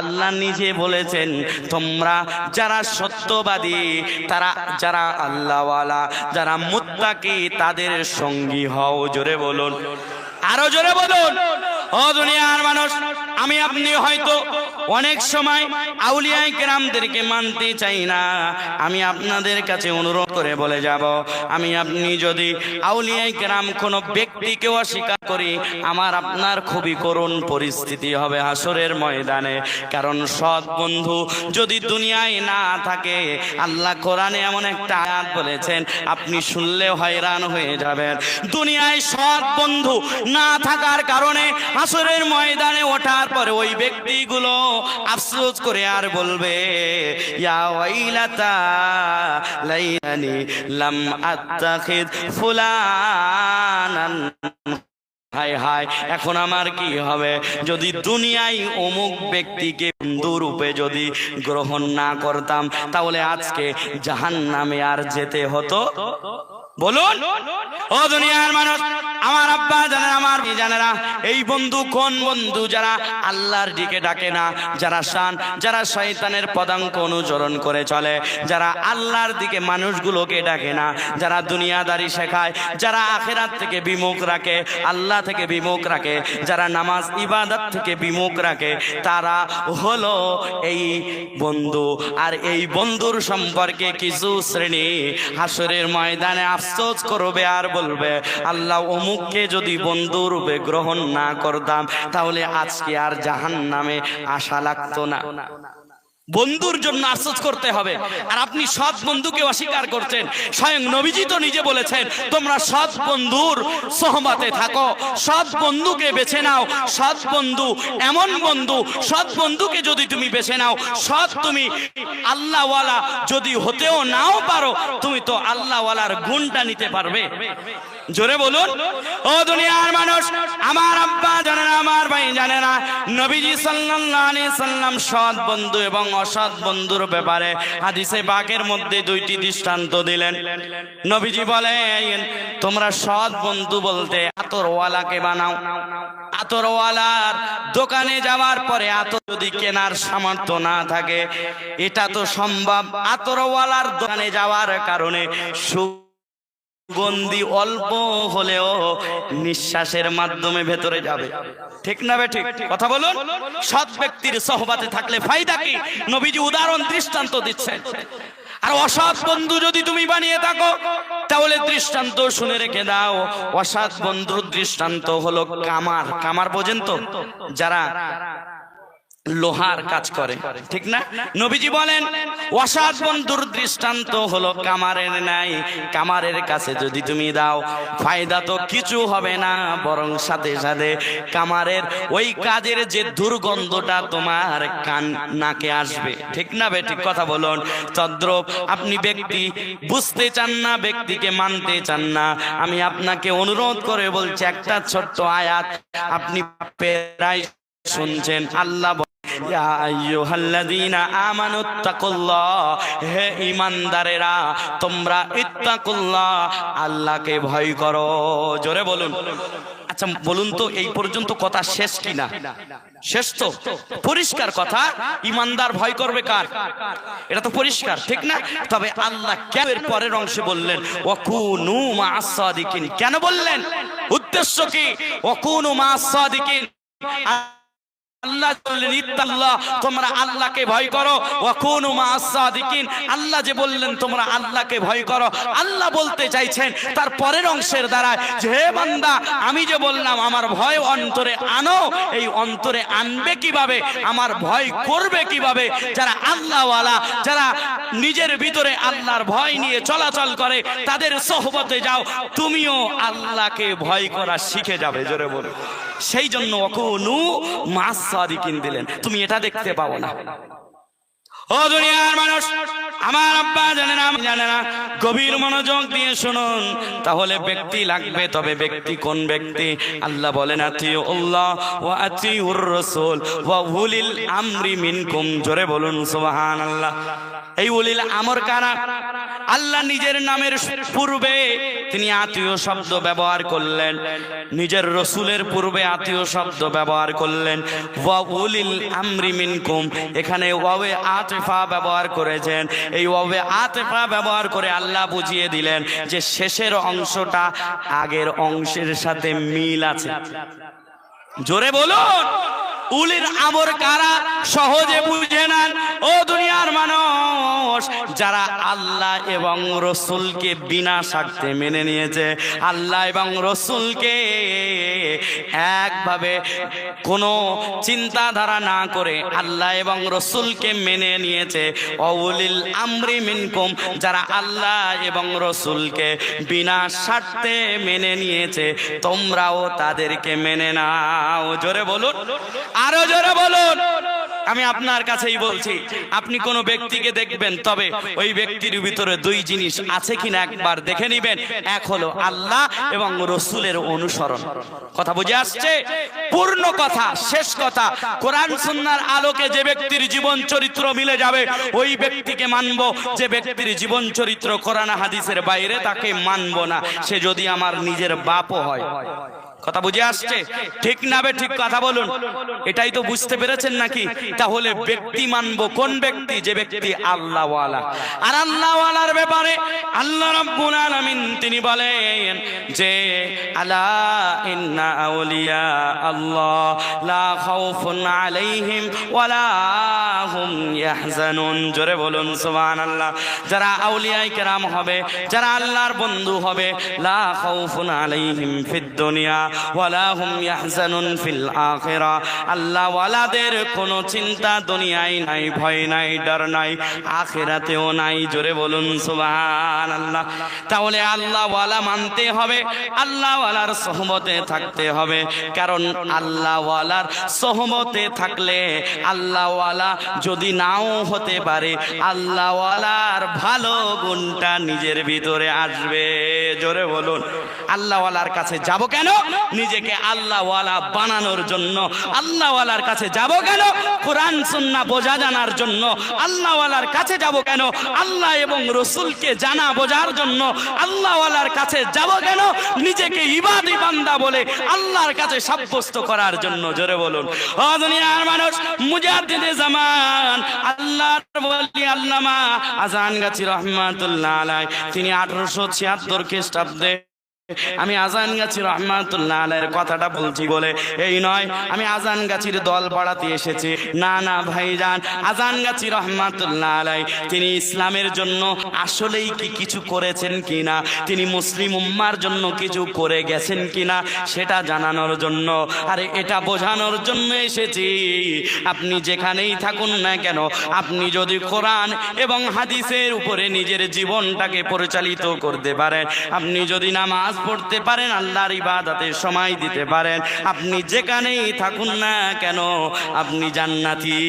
আল্লাহ নিজে বলেছেন, তোমরা যারা সত্যবাদী, তারা যারা আল্লাহওয়ালা, যারা মুত্তাকি, তাদের সঙ্গী হও। জোরে বলুন। আরও জোরে বলুন। ও দুনিয়ার মানুষ, আমি আপনি হয়তো অনেক সময় আউলিয়াই কেরামদেরকে মানতে চাই না। আমি আপনাদের কাছে অনুরোধ করে বলে যাব, আমি আপনি যদি আউলিয়াই কেরাম কোনো ব্যক্তিকে অস্বীকার করি, আমার আপনার খুবই করুণ পরিস্থিতি হবে হাসরের ময়দানে। কারণ সৎ বন্ধু যদি দুনিয়ায় না থাকে, আল্লাহ কোরআনে এমন একটা আয়াত বলেছেন, আপনি শুনলে হয়রান হয়ে যাবেন। দুনিয়ায় সৎ বন্ধু না থাকার কারণে আসরের ময়দানে ওঠার পরে ওই ব্যক্তিগুলো আফসোস করে আর বলবে হায় হায়, এখন আমার কি হবে? যদি দুনিয়ায় অমুক ব্যক্তিকে বন্ধু রূপে যদি গ্রহণ না করতাম, তাহলে আজকে জাহান নামে আর যেতে হতো? বলুন। ও দুনিয়ার মানুষ, আমার আব্বা জানেন আমার জানেরা, এই বন্ধু কোন বন্ধু যারা আল্লাহর দিকে ডাকে না, যারা শান, যারা শয়তানের পদাঙ্ক অনুসরণ করে চলে, যারা আল্লাহর দিকে মানুষগুলোকে ডাকে না, যারা দুনিয়াদারি শেখায়, যারা আখেরাত থেকে বিমুখ রাখে, আল্লাহ থেকে বিমুখ রাখে, যারা নামাজ ইবাদত থেকে বিমুখ রাখে, তারা হলো এই বন্ধু। আর এই বন্ধুর সম্পর্কে কিছু শ্রেণি হাসরের ময়দানে আফসোস করবে আর বলবে, আল্লাহ অমুককে যদি বন্ধু রূপে গ্রহণ না করতাম, তাহলে আজকে আর জাহান নামে আশা লাগতো না। বন্ধুর জন্য আফসোস করতে হবে। আর আপনি সৎ বন্ধুকে অস্বীকার করছেন। স্বয়ং নবীজি তো নিজে বলেছেন, তোমরা সৎ বন্ধুর সহমতে থাকো। সৎ বন্ধুকে বেছে নাও। সৎ বন্ধু এমন বন্ধু, সৎ বন্ধুকে যদি তুমি বেছে নাও, সৎ তুমি আল্লাহওয়ালা যদি হতেও নাও পারো, তুমি তো আল্লাহওয়ালার গুণটা নিতে পারবে। জোরে বলুন, ও দুনিয়ার মানুষ, আমার আব্বা জানে না, আমার ভাই জানে না। নবীজি সাল্লাল্লাহু আলাইহি সাল্লাম সৎ বন্ধু এবং অসৎ বন্ধুর ব্যাপারে হাদিসে বাঘের মধ্যে দুইটি দৃষ্টান্ত দিলেন। নবীজি বলেন, তোমরা সৎ বন্ধু বলতে আতরওয়ালাকে বানাও। আতরওয়ালার দোকানে যাওয়ার পরে আতর যদি কেনার সামর্থ্য না থাকে, এটা তো সম্ভব। আতরওয়ালার দোকানে যাওয়ার কারণে সু সুগন্ধি অল্প হলেও নিঃশ্বাসের মাধ্যমে ভেতরে যাবে। ঠিক না বে ঠিক? কথা বলুন। সৎ ব্যক্তির সহবাতে থাকলে ফায়দা কি? নবীজি উদাহরণ দৃষ্টান্ত দিচ্ছেন। আর অসৎ বন্ধু যদি তুমি বানিয়ে থাকো, তাহলে দৃষ্টান্ত শুনে রেখে দাও। অসৎ বন্ধুর দৃষ্টান্ত হলো কামার। কামার বোঝেন তো? যারা লোহার কাজ করে। ঠিক না? নবীজি বলেন অসাধ বন্ধুর দৃষ্টান্ত হলো কামারের নাই কামারের কাছে যদি তুমি দাও, ফায়দা তো কিছু হবে না। বরং সাথে সাথে কামারের ওই কাজের যে দুর্গন্ধটা তোমার কান, নাকে আসবে। ঠিক না বে? ঠিক কথা বলুন। তদ্রব আপনি ব্যক্তি, বুঝতে চান না, ব্যক্তিকে মানতে চান না। আমি আপনাকে অনুরোধ করে বলছি, একটা ছোট্ট আয়াত আপনি প্রায় শুনছেন। আল্লাহ হে ঈমানদারেরা, তোমরা ইত্তাকুল্লাহ, আল্লাহকে ভয় করো। জোরে বলুন। আচ্ছা বলুন তো, এই পর্যন্ত কথা শেষ কিনা? শেষ তো? পরিষ্কার কথা ইমানদার ভয় করবে কার? এটা তো পরিষ্কার, ঠিক না? তবে আল্লাহ কেন এর পরের অংশে বললেন, ওয়াকুনু মা'আস সাদিকিন কেন বললেন? উদ্দেশ্য কি? ওয়াকুনু মা'আস সাদিকিন ভয় করো। আল্লাহ যে বললেন, তোমরা ভয় করো। আল্লাহ বলতে চাইছেন, তার পরের অংশের দ্বারা আমি যে বললাম, আমার ভয় অন্তরে আনো, এই অন্তরে আনবে কীভাবে? আমার ভয় করবে কীভাবে? যারা আল্লাহওয়ালা, যারা নিজের ভিতরে আল্লাহর ভয় নিয়ে চলাচল করে, তাদের সোহবতে যাও। তুমিও আল্লাহকে ভয় করা শিখে যাবে। জোরে সেই জন্য অকুনু মাস সাদিকিন দিলেন। তুমি এটা দেখতে পাবো না। ও দুনিয়ার মানুষ, আমার আব্বা জানে না, আমি জানে না। গভীর মনোযোগ দিয়ে শুনুন, তাহলে ব্যক্তি লাগবে, তবে ব্যক্তি কোন ব্যক্তি? আল্লাহ বলেন, আতিউ আল্লাহ ওয়া আতিউর রাসূল ওয়া উলিল আমরি মিনকুম। জোরে বলুন, সুবহানাল্লাহ। এই উলিল আমর কারা? আল্লাহ নিজের নামের পূর্বে তিনি আত্মীয় শব্দ ব্যবহার করলেন। নিজের রসুলের পূর্বে আত্মীয় শব্দ ব্যবহার করলেন। মিনকুম, এখানে ওয়াবে আতিফা ব্যবহার করেছেন। এই ওয়াবে আতিফা ব্যবহার করে আল্লাহ বুঝিয়ে দিলেন যে শেষের অংশটা আগের অংশের সাথে মিল আছে। জোরে বলুন! উলির আমর কারা সহজে বুঝে নেন? ও দুনিয়ার মানুষ, যারা আল্লাহ এবং রসুলকে বিনা স্বার্থে মেনে নিয়েছে, আল্লাহ এবং রসুলকে একভাবে কোনো চিন্তাধারা না করে আল্লাহ এবং রসুলকে মেনে নিয়েছে। অবলিল আমরি মিনকুম, যারা আল্লাহ এবং রসুলকে বিনা স্বার্থে মেনে নিয়েছে, তোমরাও তাদেরকে মেনে নাও। জোরে বলুন, আরও জোরে বলুন। আমি আপনার কাছেই বলছি, আপনি কোনো ব্যক্তিকে দেখবেন, তবে ওই ব্যক্তির ভিতরে দুই জিনিস আছে কিনা একবার দেখে নিবেন। এক হলো আল্লাহ এবং রসুলের অনুসরণ। কথা বুঝে আসছে? পূর্ণ কথা, শেষ কথা। কোরআন, সুন্নার আলোকে যে ব্যক্তির জীবন চরিত্র মিলে যাবে, ওই ব্যক্তিকে মানব। যে ব্যক্তির জীবন চরিত্র কোরআন হাদিসের বাইরে, তাকে মানব না। সে যদি আমার নিজের বাপও হয়। কথা বুঝে আসছে? ঠিক না বে, ঠিক কথা বলুন। এটাই তো বুঝতে পেরেছেন নাকি? তাহলে ব্যক্তি মানবো, কোন ব্যক্তি? যে ব্যক্তি আল্লাহওয়ালা। আর আল্লাহওয়ালার ব্যাপারে আল্লাহ রাব্বুল আলামিন তিনি বলেন যে, আলা ইন্না আউলিয়া আল্লাহ লা খাউফুন আলাইহিম ওয়ালা হুম ইয়াহজানুন। জোরে বলুন, সুবহানাল্লাহ। যারা আউলিয়ায়ে কেরাম হবে, যারা আল্লাহর বন্ধু হবে, লা খাউফুন আলাইহিম ফিদ দুনিয়া ওয়ালা হুম ইয়াহজানুন ফিল আখিরা। আল্লাহ ওয়ালাদের কোনো চিন্তা দুনিয়ায় নাই, ভয় নাই, ডর নাই, আখিরাতেও নাই, জোরে বলুন, সুবহানাল্লাহ। তাহলে আল্লাহ ওয়ালা মানতে হবে, আল্লাহ ওয়ালার সহমতে থাকতে হবে, কারণ আল্লাহ ওয়ালার সহমতে থাকলে আল্লাহ ওয়ালা যদি নাও হতে পারে আল্লাহ ওয়ালার ভালো গুণটা নিজের ভিতরে আসবে। জোরে বলুন আল্লাহ ওয়ালার কাছে যাব কেন? নিজেকে আল্লাহ ওয়ালা বানানোর জন্য। আল্লাহ ওয়ালার কাছে যাব কেন? কোরআন, সুন্নাহ বোঝা জানার জন্য। আল্লাহ ওয়ালার কাছে যাব কেন? আল্লাহ এবং রসুলকে জানা বোঝার জন্য। আল্লাহ ওয়ালার কাছে যাব কেন? নিজেকে ইবাদি বান্দা বলে আল্লাহর কাছে সাব্যস্ত করার জন্য জোরে বলুন। দুনিয়ার মানুষ মুজাদ্দিদে জামান, আল্লাহর বলি আল্লামা আজান গাছি রহমাতুল্লাহ আলাই তিনি আঠারোশো ছিয়াত্তর খ্রিস্টাব্দে আমি আজান গাছি রহমাতুল্লাহ আলাইয়ের কথাটা বলছি বলে। এই নয়, আমি আজান গাছির দল পাড়াতে এসেছি। না না, ভাইজান, আজান গাছি রহমাতুল্লাহ আলাই তিনি ইসলামের জন্য আসলেই কি কিছু করেছেন কিনা, তিনি মুসলিম উম্মার জন্য কিছু করে গেছেন কিনা, সেটা জানানোর জন্য। আরে, এটা বোঝানোর জন্য এসেছি। আপনি যেখানেই থাকুন না কেন, আপনি যদি কোরআন এবং হাদিসের উপরে নিজের জীবনটাকে পরিচালিত করতে পারেন, আপনি যদি নামাজ পড়তে পারেন আল্লাহর ইবাদতে সময় দিতে পারেন। আপনি যেখানেই থাকুন না কেন আপনি জান্নাতি।